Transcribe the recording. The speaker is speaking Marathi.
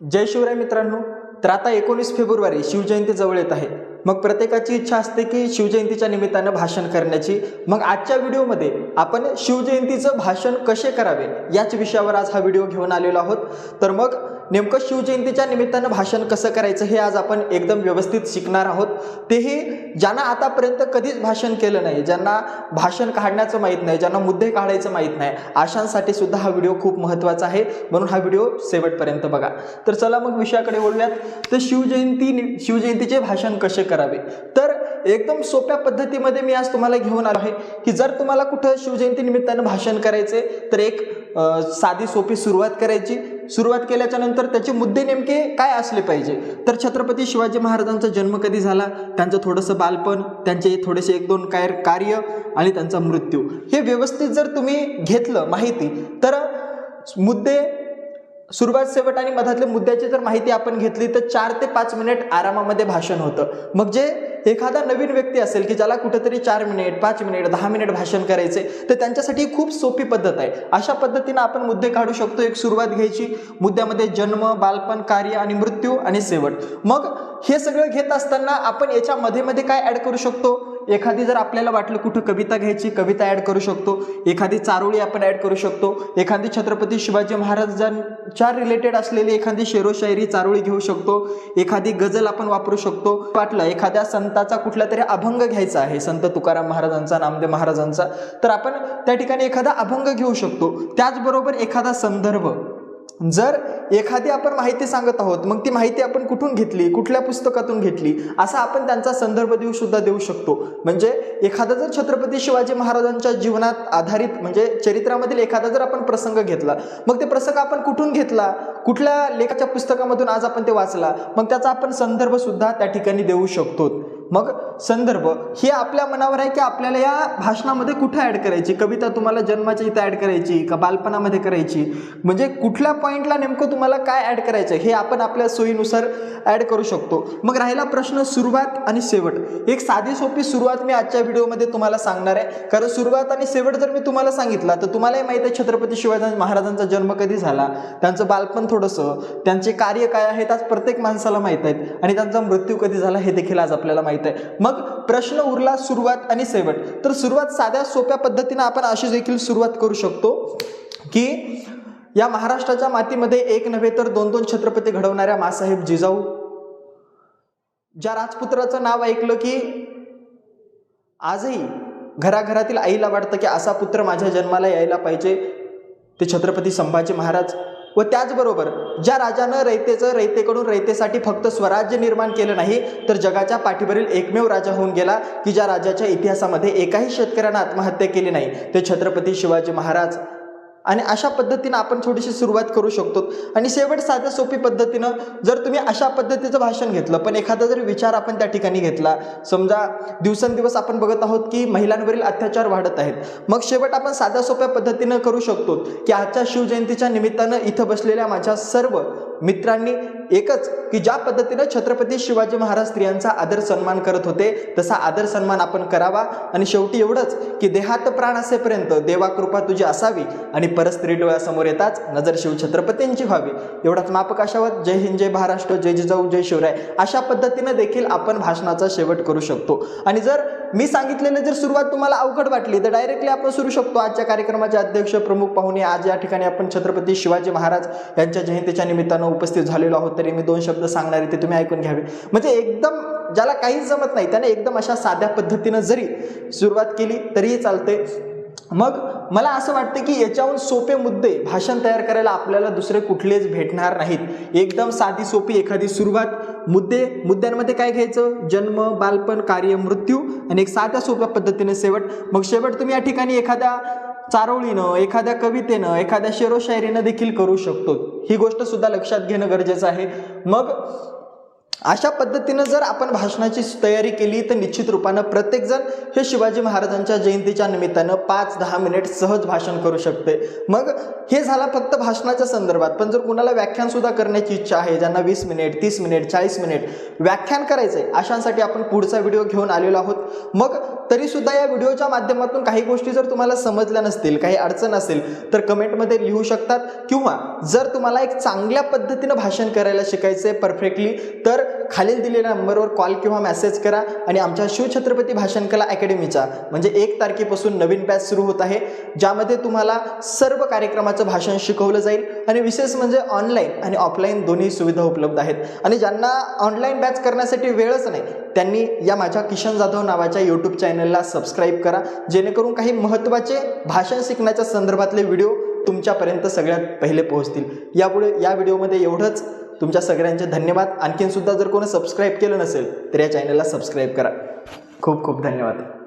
जय शिवराय मित्रांनो तर आता एकोणीस फेब्रुवारी शिवजयंती जवळ येत आहे. मग प्रत्येकाची इच्छा असते की शिवजयंतीच्या निमित्तानं भाषण करण्याची. मग आजच्या व्हिडिओमध्ये आपण शिवजयंतीचं भाषण कसे करावे याच विषयावर आज हा व्हिडिओ घेऊन आलेलो आहोत. तर मग नेमकं शिवजयंतीच्या निमित्तानं भाषण कसं करायचं हे आज आपण एकदम व्यवस्थित शिकणार आहोत. तेही ज्यांना आतापर्यंत कधीच भाषण केलं नाही ज्यांना भाषण काढण्याचं माहीत नाही ज्यांना मुद्दे काढायचं माहीत नाही अशांसाठी सुद्धा हा व्हिडिओ खूप महत्त्वाचा आहे. म्हणून हा व्हिडिओ शेवटपर्यंत बघा. तर चला मग विषयाकडे बोलूयात तर शिवजयंती शिवजयंतीचे भाषण कसे करावे? तर एकदम सोप्या पद्धतीमध्ये मी आज तुम्हाला घेऊन आलो आहे की जर तुम्हाला कुठं शिवजयंती निमित्तानं भाषण करायचे तर एक साधी सोपी सुरुवात करायची. सुरुवात केल्याच्यानंतर त्याचे मुद्दे नेमके काय असले पाहिजे? तर छत्रपती शिवाजी महाराजांचा जन्म कधी झाला? त्यांचं थोडंसं बालपण त्यांचे थोडेसे एक दोन काय कार्य आणि त्यांचा मृत्यू. हे व्यवस्थित जर तुम्ही घेतलं माहिती तर मुद्दे सुरुवात शेवट आणि मधातल्या मुद्द्याची जर माहिती आपण घेतली तर चार ते पाच मिनिट आरामामध्ये भाषण होतं. मग जे एखादा नवीन व्यक्ती असेल की ज्याला कुठेतरी चार मिनिट पाच मिनिट दहा मिनिट भाषण करायचे तर त्यांच्यासाठी खूप सोपी पद्धत आहे. अशा पद्धतीनं आपण मुद्दे काढू शकतो. एक सुरुवात घ्यायची. मुद्द्यामध्ये जन्म बालपण कार्य आणि मृत्यू आणि शेवट. मग हे सगळं घेत असताना आपण याच्या मध्ये मध्ये काय ऍड करू शकतो? एखादी जर आपल्याला वाटलं कुठं कविता घ्यायची कविता ॲड करू शकतो. एखादी चारोळी आपण ॲड करू शकतो. एखादी छत्रपती शिवाजी महाराजांच्या रिलेटेड असलेली एखादी शेरोशायरी चारोळी घेऊ शकतो. एखादी गझल आपण वापरू शकतो. वाटलं एखाद्या संताचा कुठला तरी अभंग घ्यायचा आहे संत तुकाराम महाराजांचा नामदेव महाराजांचा तर आपण त्या ठिकाणी एखादा अभंग घेऊ शकतो. त्याचबरोबर एखादा संदर्भ. जर एखादी आपण माहिती सांगत आहोत मग ती माहिती आपण कुठून घेतली कुठल्या पुस्तकातून घेतली असा आपण त्यांचा संदर्भ देऊ सुद्धा देऊ शकतो. म्हणजे एखादा जर छत्रपती शिवाजी महाराजांच्या जीवनात आधारित म्हणजे चरित्रामधील एखादा जर आपण प्रसंग घेतला मग ते प्रसंग आपण कुठून घेतला कुठल्या लेखाच्या पुस्तकामधून आज आपण ते वाचला मग त्याचा आपण संदर्भ सुद्धा त्या ठिकाणी देऊ शकतो. मग संदर्भ हे आपल्या मनावर आहे की आपल्याला या भाषणामध्ये कुठं ॲड करायची? कविता तुम्हाला जन्माच्या इथं ॲड करायची का बालपणामध्ये करायची? म्हणजे कुठल्या पॉईंटला नेमकं तुम्हाला काय ॲड करायचं हे आपण आपल्या सोयीनुसार ॲड करू शकतो. मग राहिला प्रश्न सुरुवात आणि शेवट. एक साधी सोपी सुरुवात मी आजच्या व्हिडिओमध्ये तुम्हाला सांगणार आहे. कारण सुरुवात आणि शेवट जर मी तुम्हाला सांगितला तर तुम्हालाही माहीत आहे छत्रपती शिवाजी महाराजांचा जन्म कधी झाला? त्यांचं बालपण थोडंसं त्यांचे कार्य काय आहेत आज प्रत्येक माणसाला माहीत आहेत. आणि त्यांचा मृत्यू कधी झाला हे देखील आज आपल्याला माहीत आहे मग प्रश्न उरला सुरुवात आणि शेवट. तर सुरुवात साध्या सोप्या पद्धतीनं आपण अशी देखील सुरुवात करू शकतो की या महाराष्ट्राच्या मातीमध्ये एक नव्हे तर दोन दोन छत्रपती घडवणाऱ्या मासाहेब जिजाऊ. ज्या राजपुत्राचं नाव ऐकलं की आजही घराघरातील आईला वाटतं की असा पुत्र माझ्या जन्माला यायला पाहिजे. ते छत्रपती संभाजी महाराज व त्याचबरोबर ज्या राजानं रयतेचं रयतेकडून रयतेसाठी फक्त स्वराज्य निर्माण केलं नाही तर जगाच्या पाठीवरील एकमेव राजा होऊन गेला की ज्या राजाच्या इतिहासामध्ये एकाही शेतकऱ्यानं आत्महत्या केली नाही. ते छत्रपती शिवाजी महाराज आणि अशा पद्धतीनं आपण थोडीशी सुरुवात करू शकतो. आणि शेवट साध्या सोपी पद्धतीनं जर तुम्ही अशा पद्धतीचं भाषण घेतलं पण एखादा जर विचार आपण त्या ठिकाणी घेतला समजा दिवसेंदिवस आपण बघत आहोत की महिलांवरील अत्याचार वाढत आहेत. मग शेवट आपण साध्या सोप्या पद्धतीनं करू शकतो की आजच्या शिवजयंतीच्या निमित्तानं इथं बसलेल्या माझ्या सर्व मित्रांनी एकच की ज्या पद्धतीनं छत्रपती शिवाजी महाराज स्त्रियांचा आदर सन्मान करत होते तसा आदर सन्मान आपण करावा. आणि शेवटी एवढंच की देहात प्राण असेपर्यंत देवा कृपा तुझी असावी आणि परस्त्री डोळ्यासमोर येताच नजर शिव छत्रपतींची व्हावी. एवढाच मापकाशावर जय हिंद जय महाराष्ट्र जय जिजाऊ जय शिवराय. अशा पद्धतीनं देखील आपण भाषणाचा शेवट करू शकतो. आणि जर मी सांगितलेलं जर सुरुवात तुम्हाला अवघड वाटली तर डायरेक्टली आपण सुरू शकतो. आजच्या कार्यक्रमाचे अध्यक्ष प्रमुख पाहुणे आज या ठिकाणी आपण छत्रपती शिवाजी महाराज यांच्या जयंतीच्या निमित्तानं उपस्थित झालेलो आहोत. तरी मी दोन शब्द सांगणार आहे ते तुम्ही ऐकून घ्यावे. म्हणजे एकदम ज्याला काहीच जमत नाही त्याने एकदम अशा साध्या पद्धतीनं जरी सुरुवात केली तरीही चालते मग मला असं वाटतं की याच्याहून सोपे मुद्दे भाषण तयार करायला आपल्याला दुसरे कुठलेच भेटणार नाहीत. एकदम साधी सोपी एखादी सुरुवात. मुद्दे मुद्द्यांमध्ये काय घ्यायचं? जन्म बालपण कार्य मृत्यू आणि एक साध्या सोप्या पद्धतीने शेवट. मग शेवट तुम्ही या ठिकाणी एखाद्या चारोळीनं एखाद्या कवितेनं एखाद्या शेरोशायरीनं देखील करू शकतो. ही गोष्ट सुद्धा लक्षात घेणं गरजेचं आहे. मग अशा पद्धतीनं जर आपण भाषणाची तयारी केली तर निश्चित रूपानं प्रत्येकजण हे शिवाजी महाराजांच्या जयंतीच्या निमित्तानं पाच दहा मिनिट सहज भाषण करू शकते. मग हे झाला फक्त भाषणाच्या संदर्भात. पण जर कुणाला व्याख्यानसुद्धा करण्याची इच्छा आहे ज्यांना वीस मिनिट तीस मिनिट चाळीस मिनिट व्याख्यान करायचं आहे अशांसाठी आपण पुढचा व्हिडिओ घेऊन आलेलो आहोत. मग तरी सुद्धा या व्हिडिओच्या माध्यमातून काही गोष्टी जर तुम्हाला समजल्या नसतील काही अडचण असेल तर कमेंटमध्ये लिहू शकतात. किंवा जर तुम्हाला एक चांगल्या पद्धतीनं भाषण करायला शिकायचं आहे परफेक्टली तर खालील दिलेल्या नंबरवर कॉल किंवा मेसेज करा आणि आमच्या शिवछत्रपती भाषण कला अकॅडमीचा म्हणजे एक तारखेपासून नवीन बॅच सुरू होत आहे ज्यामध्ये तुम्हाला सर्व कार्यक्रमाचं भाषण शिकवलं जाईल आणि विशेष म्हणजे ऑनलाईन आणि ऑफलाईन दोन्ही सुविधा उपलब्ध आहेत. आणि ज्यांना ऑनलाईन बॅच करण्यासाठी वेळच नाही त्यांनी या माझ्या किशन जाधव नावाच्या यूट्यूब चॅनलला सबस्क्राईब करा. जेणेकरून काही महत्त्वाचे भाषण शिकण्याच्या संदर्भातले व्हिडिओ तुमच्यापर्यंत सगळ्यात पहिले पोहोचतील. यापुढे या व्हिडिओमध्ये एवढंच. तुमच्या सगळ्यांचे धन्यवाद. आणखीन सुद्धा जर कोणी सबस्क्राईब केलं नसेल तर या चॅनलला सबस्क्राईब करा. खूप खूप धन्यवाद.